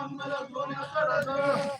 محمد بن خرجه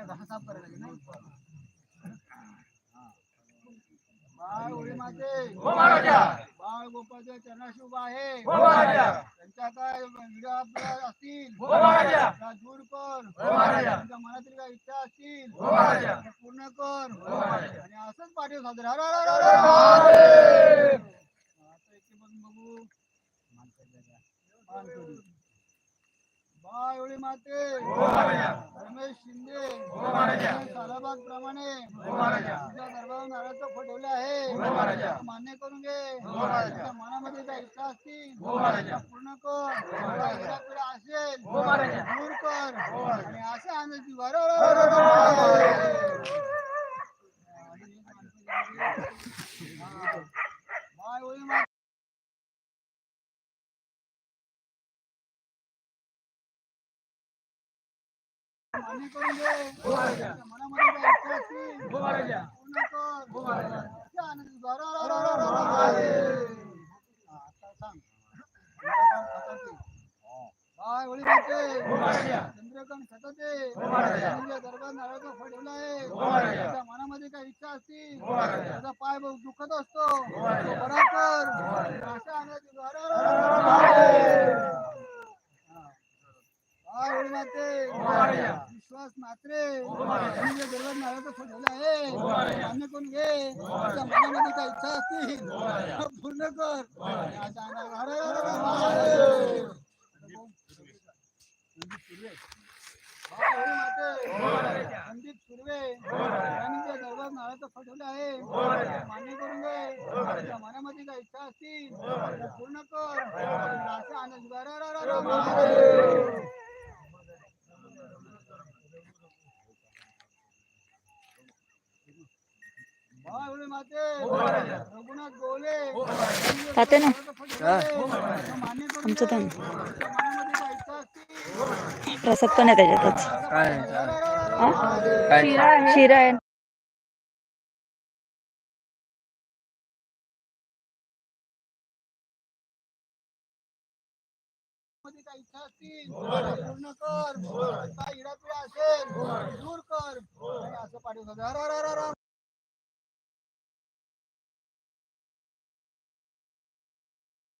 करायचा हा बाळ उडी माते बाळ गोपाळच्या चरणाशी उभा आहे. त्यांच्या काय व्हिडिओ कर. त्यांच्या मनातील काय इच्छा असतील. पूर्ण कर. आणि असंच पाठीव हर बघू. बाळवळी माते रमेश शिंदे सालाबाद प्रमाणे तुझ्या दरबार नारळाचं आहे मान्य करून घे मनामध्ये त्या इच्छा असतील पूर्ण कर असेल दूर कर आणि असे आनंदी बरोबर चंद्रकांत खतते दरबार नारळ फडला आहे मनामध्ये काही इच्छा असती त्याचा पाय दुखत असतो बरा कर आवड माते विश्वास मात्रे मी जे गरबत नारायण ठेवला आहे. मान्य कोण घे. त्या इच्छा पूर्ण कर. पंडित सुर्वे. यांनी जे दरबार नारळाचं फटवलं मान्य करून घे. त्या मनामध्ये काय इच्छा तो पूर्ण कर. तो आनंद. मध्ये काही इच्छा असतील त्या पूर्ण कर. काही इडापिडा असेल दूर कर. असं पाठवतो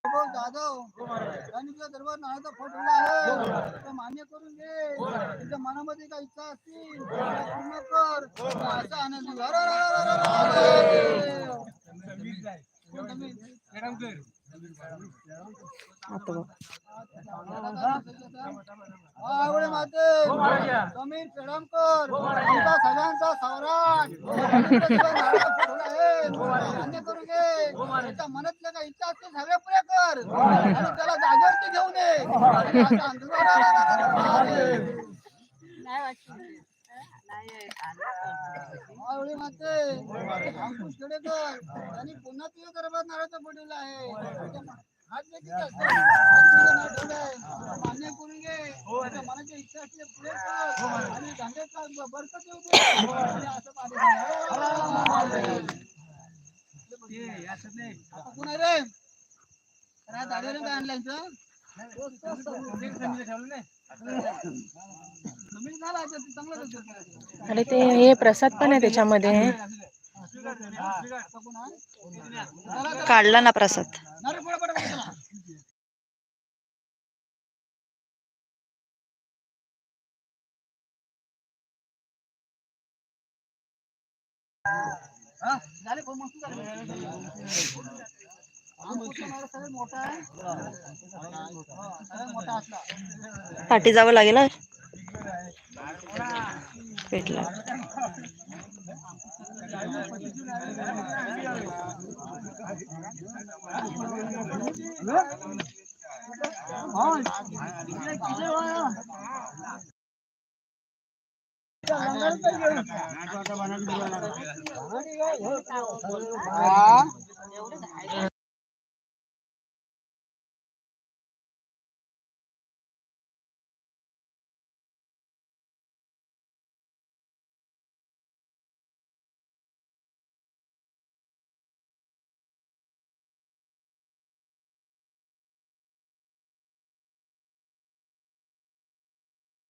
वैभव जाधव. यांनी तुझ्या दरबार नाण्याचा फटवला आहे. ते मान्य करून घे. तुझ्या मनामध्ये काही इच्छा असतील त्या पूर्ण कर. असं आनंद. रा- आता बघ आवडे माते समीर पेडमकर आमचा सगळ्यांचा सम्राट मान्य करू घे त्याच्या मनातल्या काही इच्छा असतील सगळे पुरे कर आणि त्याला जागेवरती घेऊन ये नाही अंधकार- माते अंकुश खेडेकर पुन्हा तुझ्या दरबार नारळाचं पडलेलं आहे. हात देखील मान्य करून घे मनाची इच्छा असते आणि धंद्याचा बरकत येऊ दे असं रे काय आणलं ते आणि ते हे प्रसाद पण आहे त्याच्यामध्ये काढला ना प्रसाद झाले मस्त झाले. साठी जावं लागेल पेटला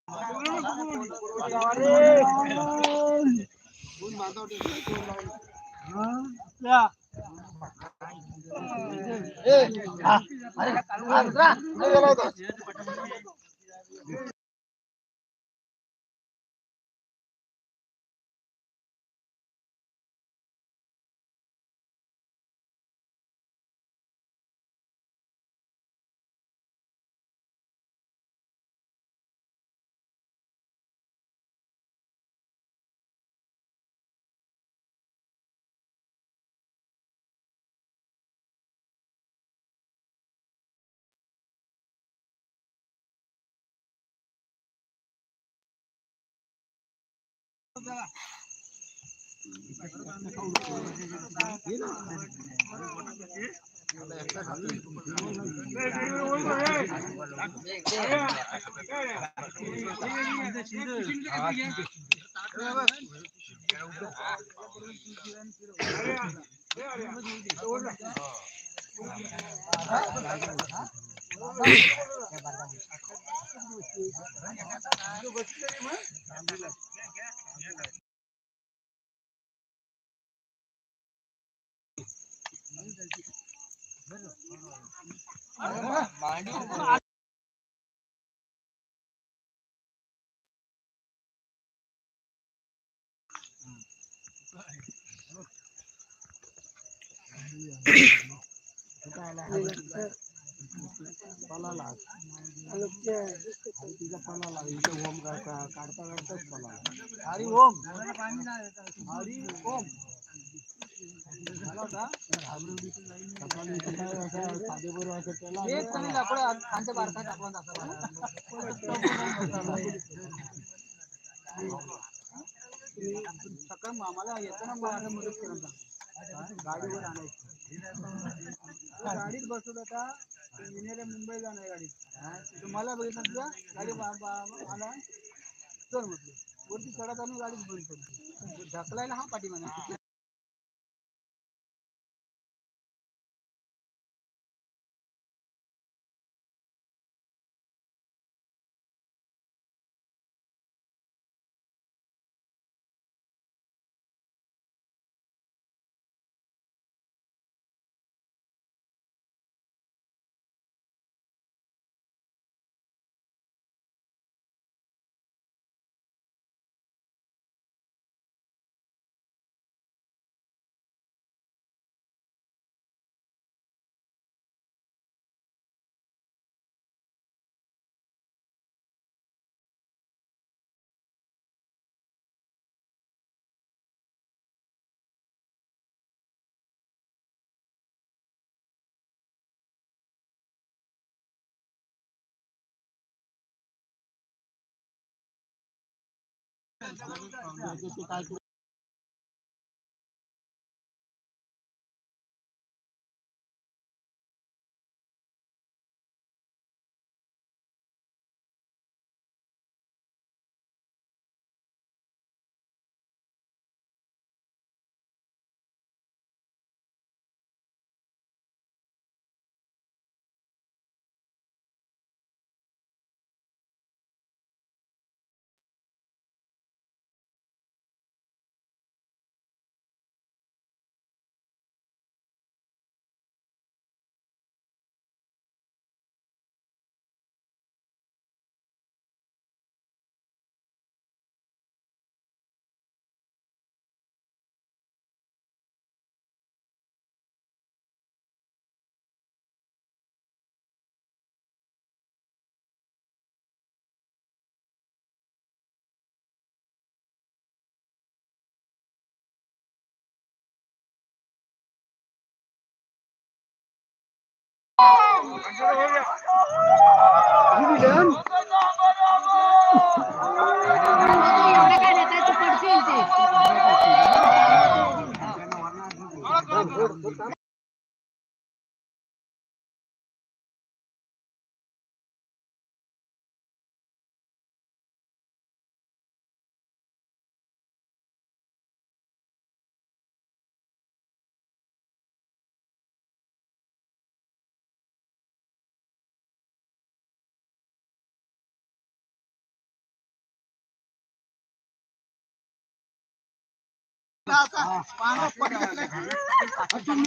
અરે Yeah, yeah, yeah. Hãy subscribe पलाला. आणि तिचा पलाला. इथे ओम काढता काढता काढताच पलाला. हरी ओम. हरी ओम. साधे बरं असं त्याला सकाळ मामाला येताना मदत करत. गाडीवर आणायची. गाडीत बसत होता. इंजिनियर मुंबई जाणार गाडीत. तुम्हाला मला बघितलं तुझा गाडी बा- बा- आला चल म्हटलं. वरती चढत आलो गाडीच बंद पडली. ढकलायला हा पाठी म्हणा Kamu 就是大件 Bu ne lan?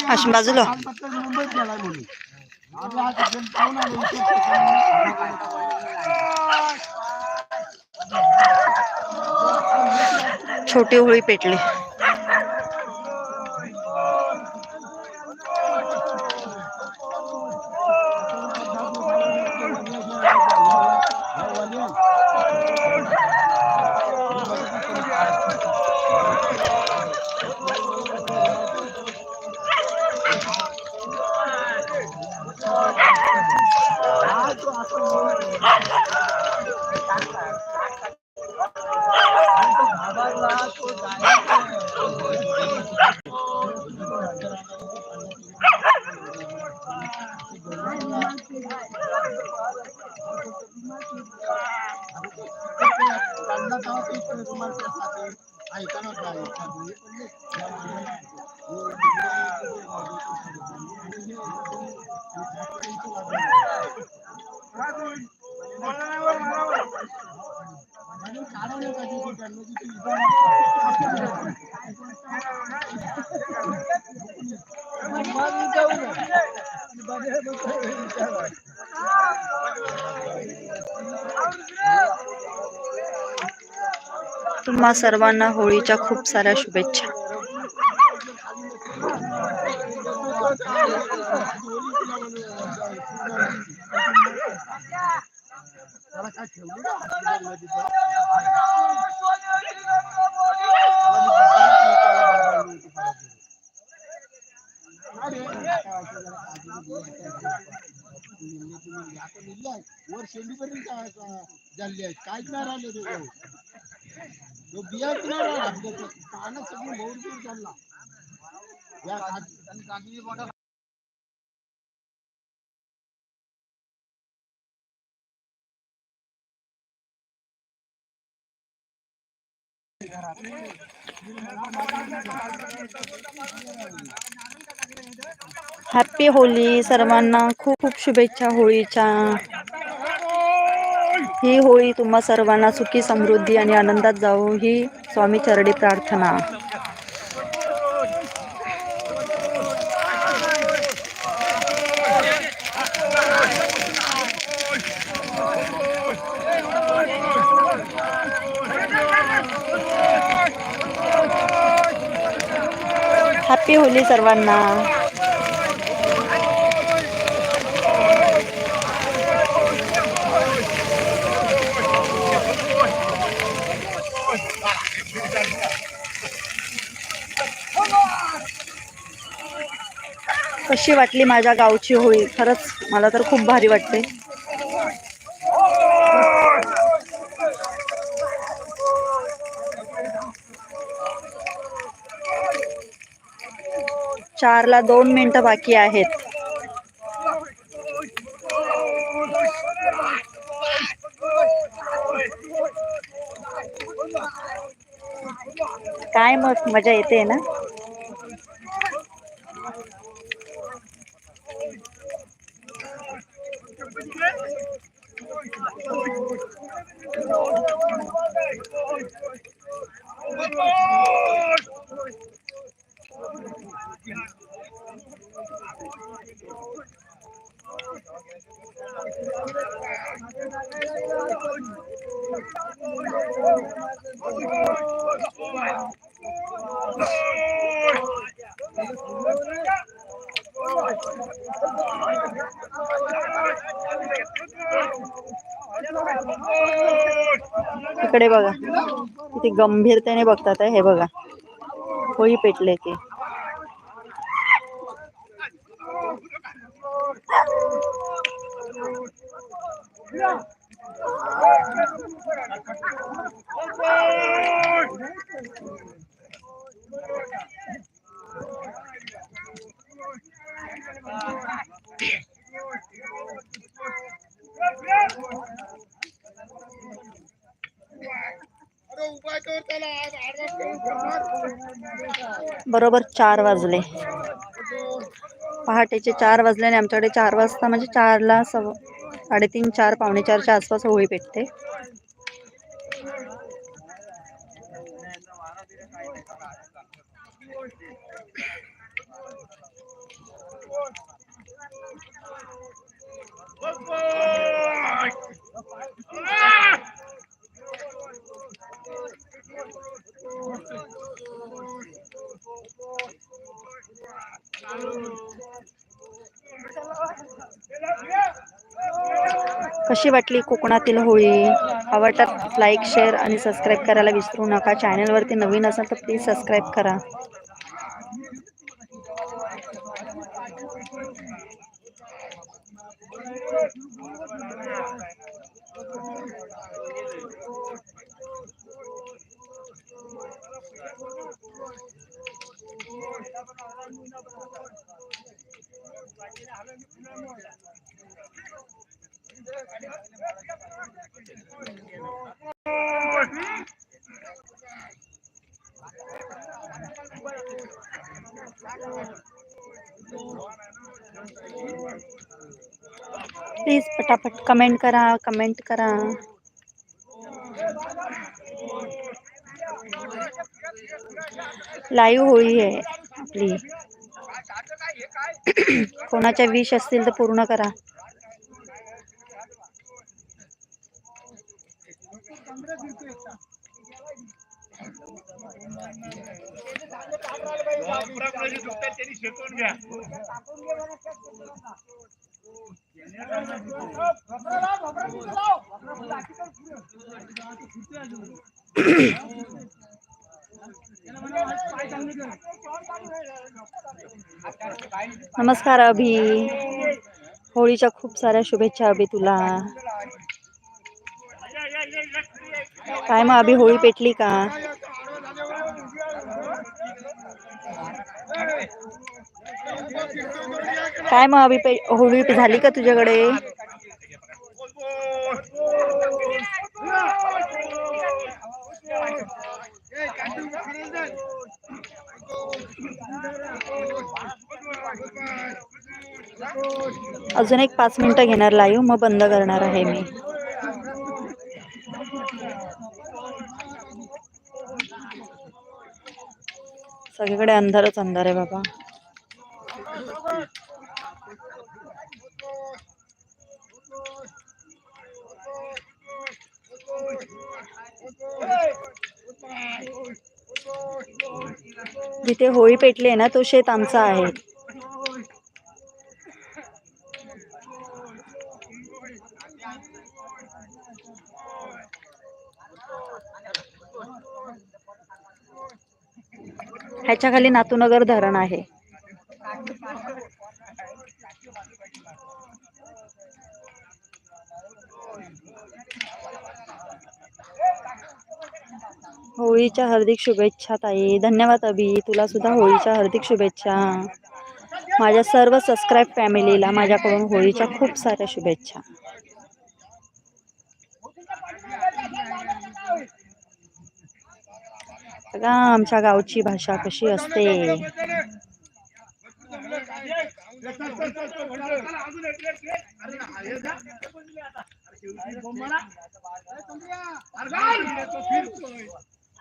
अशी बाजूला. मुंबईत गेला म्हणून आम्ही छोटी होळी पेटली. ऐकायला नाही. तुम्हा सर्वांना होळीच्या खूप साऱ्या शुभेच्छा Thank you. ठेवली ना आपल्या तिथं. मला मी दुपारी ती त्याला बाहेर आली होती परत. अरे, काय वाटतं जरा काळजीने घे, काय घे. सर्वांना होळीच्या खूप साऱ्या शुभेच्छा. वर शेंडीपर्यंत काय- झाले आहेत काहीच नाही राहिले बियाच नाही राहिला आपल्या पानं सगळी मोर दूर चालला या काज- काजूची बोटं हॅप्पी होली सर्वांना. खूप खूप शुभेच्छा होळीच्या. ही होळी तुम्हा सर्वांना सुखी समृद्धी आणि आनंदात जाऊ ही स्वामी चरडी प्रार्थना. हॅपी होली सर्वांना. कशी वाटली माझ्या गावची होळी? खरंच मला तर खूप भारी वाटते. चारला दोन मिनटं बाकी आहेत. काय मग मजा येते ना? इकडे किती गंभीरतेने बघतात हे बघा. होळी पेटले ते बरोबर चार वाजले. पहाटेचे चार वाजले आणि आमच्याकडे चार वाजता म्हणजे चारला सव साडेतीन चार पावणे चारच्या आसपास होळी पेटते. कशी वाटली कोकणातील होळी? आवडतात लाईक शेअर आणि सबस्क्राईब करायला विसरू नका. चॅनलवरती नवीन असाल तर प्लीज सबस्क्राईब करा. पटापट कमेंट करा कमेंट करा। लाईव्ह होळी आहे आपली। विश असतील तर पूर्ण करा. घ्या. नमस्कार अभि। होळीच्या खूप साऱ्या शुभेच्छा अभि तुला। काय मग अभि होळी पेटली का? काय मग अभि होळी झाली का तुझ्याकडे? अजून एक पाच मिनिटं घेणार लाईव्ह मग बंद करणार आहे मी. सगळीकडे अंधारच अंधार आहे बाबा. जिथे होळी पेटली आहे ना तो शेत आमचा आहे. ह्याच्या खाली नातूनगर धरण आहे. होळीच्या हार्दिक शुभेच्छा ताई. धन्यवाद अभि. तुला सुद्धा होळीच्या हार्दिक शुभेच्छा. माझ्या सर्व सबस्क्राईब फॅमिलीला माझ्याकडून होळीच्या खूप साऱ्या शुभेच्छा. बघा आमच्या गावची भाषा कशी असते.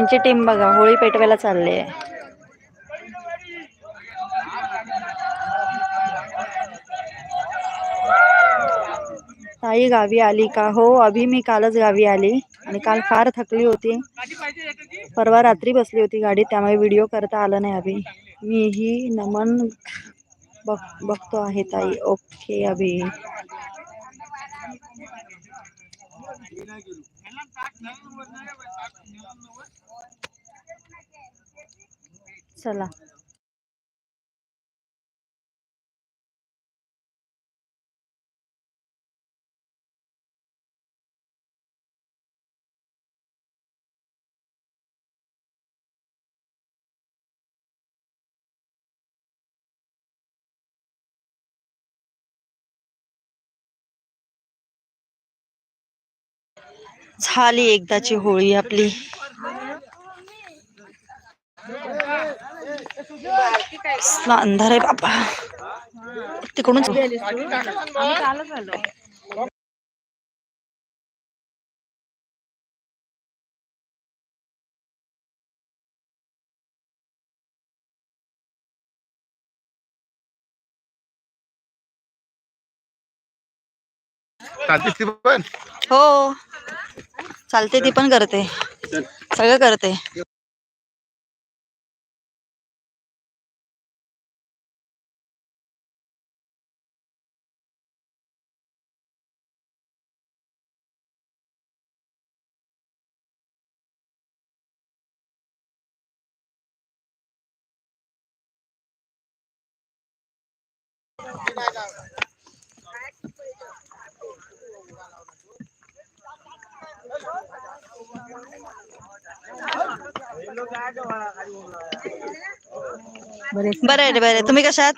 यांची टीम बघा होळी पेटवायला चालली आहे. ताई गावी आली का? हो अभि मी कालच गावी आली आणि काल फार थकली होती. परवा रात्री बसली होती गाडी त्यामुळे व्हिडिओ करता आला नाही अभि. मीही नमन बघ बघतो आहे ताई. ओके अभि. चला. झाली एकदाची होळी आपली. अंधार आहे बाबा. तिकडून हो. चालते ती पण करते. सगळं करते. बरं आहे रे, बरं आहे. तुम्ही कशात